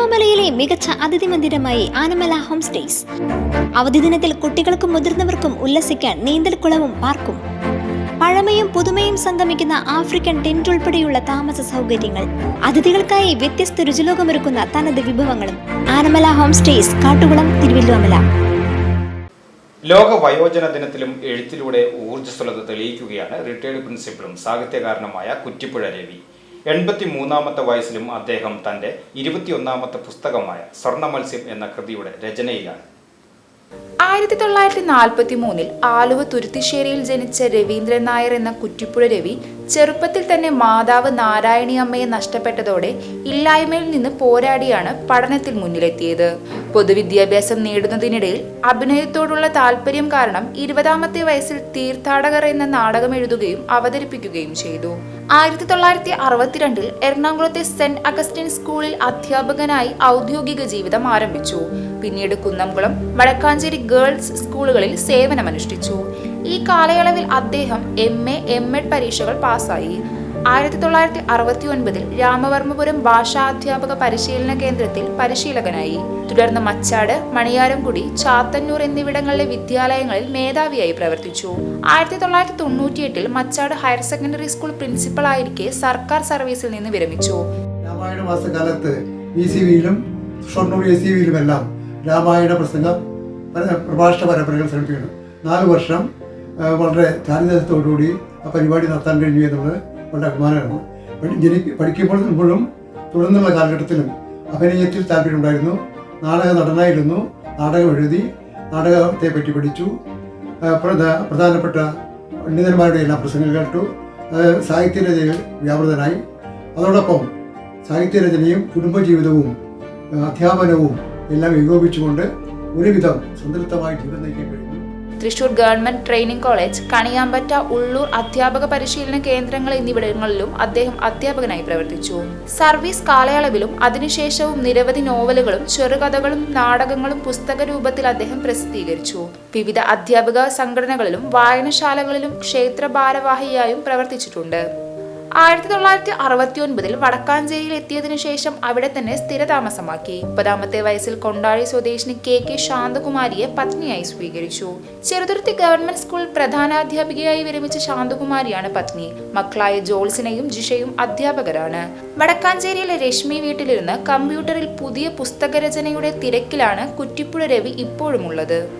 തിരുവല്ലോമലയിലെ മികച്ച അതിഥി മന്ദിരമായി Anamala home stays. അവധി ദിനത്തിൽ കുട്ടികൾക്കും മുതിർന്നവർക്കും ഉല്ലസിക്കാൻ നീന്തൽക്കുളവും പാർക്കും. പഴമയും പുതുമയും സംഗമിക്കുന്ന ആഫ്രിക്കൻ ടെന്റ് ഉൾപ്പെടെയുള്ള താമസ സൗകര്യങ്ങൾ. അതിഥികൾക്കായി വ്യത്യസ്ത രുചിലോകമൊരുക്കുന്ന തനത് വിഭവങ്ങളും. ആനമല ഹോം സ്റ്റേസ് കാട്ടുകുളം തിരുവല്ലോമല ലോക വയോജന ദിനത്തിലും എഴുത്തിലൂടെ ഊർജസ്വലത തെളിയിക്കുകയാണ് റിട്ടയർഡ് പ്രിൻസിപ്പളും സാഹിത്യകാരനുമായ കുറ്റിപ്പുഴ രവി. എൺപത്തി മൂന്നാമത്തെ വയസ്സിലും അദ്ദേഹം തന്റെ ഇരുപത്തിയൊന്നാമത്തെ പുസ്തകമായ സ്വർണ മത്സ്യം എന്ന കൃതിയുടെ രചനയിലാണ്. ആയിരത്തി തൊള്ളായിരത്തി നാൽപ്പത്തി മൂന്നിൽ ആലുവ തുരുത്തിശ്ശേരിയിൽ ജനിച്ച രവീന്ദ്രൻ നായർ എന്ന കുറ്റിപ്പുഴ രവി ചെറുപ്പത്തിൽ തന്നെ മാതാവ് നാരായണി അമ്മയെ നഷ്ടപ്പെട്ടതോടെ ഇല്ലായ്മയിൽ നിന്ന് പോരാടിയാണ് പഠനത്തിൽ മുന്നിലെത്തിയത്. പൊതുവിദ്യാഭ്യാസം നേടുന്നതിനിടയിൽ അഭിനയത്തോടുള്ള താല്പര്യം കാരണം ഇരുപതാമത്തെ വയസ്സിൽ തീർത്ഥാടകർ എന്ന നാടകം എഴുതുകയും അവതരിപ്പിക്കുകയും ചെയ്തു. ആയിരത്തി തൊള്ളായിരത്തി അറുപത്തിരണ്ടിൽ എറണാകുളത്തെ സെന്റ് അഗസ്റ്റിൻ സ്കൂളിൽ അധ്യാപകനായി ഔദ്യോഗിക ജീവിതം ആരംഭിച്ചു. പിന്നീട് കുന്നംകുളം വടക്കാഞ്ചേരി ഗേൾസ് സ്കൂളുകളിൽ സേവനമനുഷ്ഠിച്ചു. ഈ കാലയളവിൽ അദ്ദേഹം എം എ എം എഡ് പരീക്ഷകൾ പാസ്സായി. ആയിരത്തി തൊള്ളായിരത്തി അറുപത്തി ഒൻപതിൽ രാമവർമ്മപുരം ഭാഷാധ്യാപക പരിശീലന കേന്ദ്രത്തിൽ പരിശീലകനായി. തുടർന്ന് മച്ചാട് മണിയാരംകുടി ചാത്തന്നൂർ എന്നിവിടങ്ങളിലെ വിദ്യാലയങ്ങളിൽ മേധാവിയായി പ്രവർത്തിച്ചു. ആയിരത്തി തൊള്ളായിരത്തി തൊണ്ണൂറ്റിയെട്ടിൽ Machad higher secondary school principal പ്രിൻസിപ്പളായിരിക്കെ സർക്കാർ സർവീസിൽ നിന്ന് വിരമിച്ചു. സി വിയിലും ഷൊർണൂർ എ സി വിയിലുമെല്ലാം രാമായണ പ്രസംഗ പര- പ്രഭാഷണ പരമ്പരകൾ ശ്രമിക്കുന്നു നാല് വർഷം വളരെ ചാരിതാർത്ഥത്തോടുകൂടി ആ പരിപാടി നടത്താൻ കഴിഞ്ഞു എന്നുള്ളത് വളരെ അഭിമാനമാണ് ജനിക്ക് ജനി- പഠിക്കുമ്പോൾ മുമ്പോഴും തുടർന്നുള്ള കാലഘട്ടത്തിലും അഭിനയത്തിൽ താല്പര്യമുണ്ടായിരുന്നു നാടക നടനായിരുന്നു. നാടകം എഴുതി നാടകത്തെ പറ്റി പഠിച്ചു. പ്രധാനപ്പെട്ട പണ്ഡിതന്മാരുടെ എല്ലാം പ്രസംഗം കേട്ടു. സാഹിത്യരചനയിൽ വ്യാപൃതനായി. അതോടൊപ്പം സാഹിത്യരചനയും കുടുംബജീവിതവും അധ്യാപനവും എല്ലാം ഏകോപിച്ചുകൊണ്ട് ഒരുവിധം സംതൃപ്തമായി ജീവിതം നയിക്കാൻ കഴിഞ്ഞു. Thrissur government training college Kaniyambatta Ulloor അധ്യാപക പരിശീലന കേന്ദ്രങ്ങൾ എന്നിവിടങ്ങളിലും അദ്ദേഹം അധ്യാപകനായി പ്രവർത്തിച്ചു. സർവീസ് കാലയളവിലും അതിനുശേഷവും നിരവധി നോവലുകളും ചെറുകഥകളും നാടകങ്ങളും പുസ്തക രൂപത്തിൽ അദ്ദേഹം പ്രസിദ്ധീകരിച്ചു. വിവിധ അധ്യാപക സംഘടനകളിലും വായനശാലകളിലും ക്ഷേത്ര ഭാരവാഹിയായും പ്രവർത്തിച്ചിട്ടുണ്ട്. ആയിരത്തി തൊള്ളായിരത്തി അറുപത്തി ഒൻപതിൽ വടക്കാഞ്ചേരിയിൽ എത്തിയതിനു ശേഷം അവിടെ തന്നെ സ്ഥിരതാമസമാക്കി. മുപ്പതാമത്തെ വയസ്സിൽ കൊണ്ടാഴി സ്വദേശിനി കെ കെ ശാന്തകുമാരിയെ പത്നിയായി സ്വീകരിച്ചു. ചെറുതുരുത്തി ഗവൺമെന്റ് സ്കൂൾ പ്രധാനാധ്യാപികയായി വിരമിച്ച ശാന്തകുമാരിയാണ് പത്നി. മക്കളായ ജോൾസിനെയും ജിഷയും അധ്യാപകരാണ്. വടക്കാഞ്ചേരിയിലെ രശ്മി വീട്ടിലിരുന്ന് കമ്പ്യൂട്ടറിൽ പുതിയ പുസ്തകരചനയുടെ തിരക്കിലാണ് കുറ്റിപ്പുഴ രവി ഇപ്പോഴുമുള്ളത്.